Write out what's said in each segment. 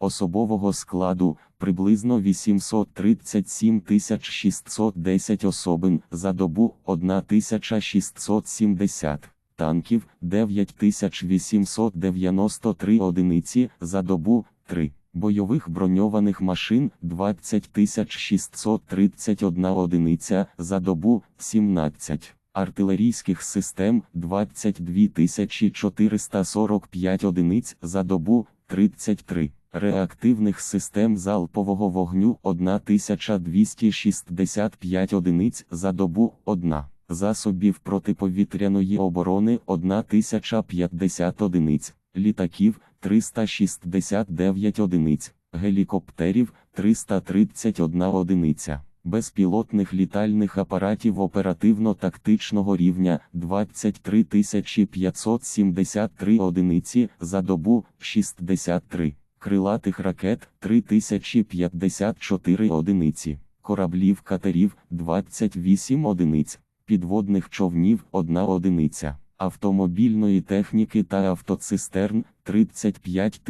особового складу приблизно 837 610 особин за добу 1670 танків 9893 одиниці за добу 3. Бойових броньованих машин 20 631 одиниця за добу 17. Артилерійських систем 22 445 одиниць за добу 33. Реактивних систем залпового вогню 1265 одиниць за добу 1. Засобів протиповітряної оборони 1050 одиниць, літаків 369 одиниць, гелікоптерів 331 одиниця, безпілотних літальних апаратів оперативно-тактичного рівня 23 573 одиниці за добу 63, крилатих ракет 3054 одиниці, кораблів катерів 28 одиниць підводних човнів 1 одиниця, автомобільної техніки та автоцистерн 35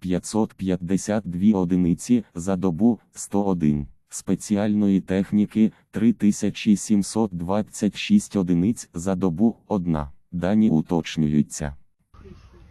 552 одиниці за добу 101, спеціальної техніки 3726 одиниць за добу 1. Дані уточнюються.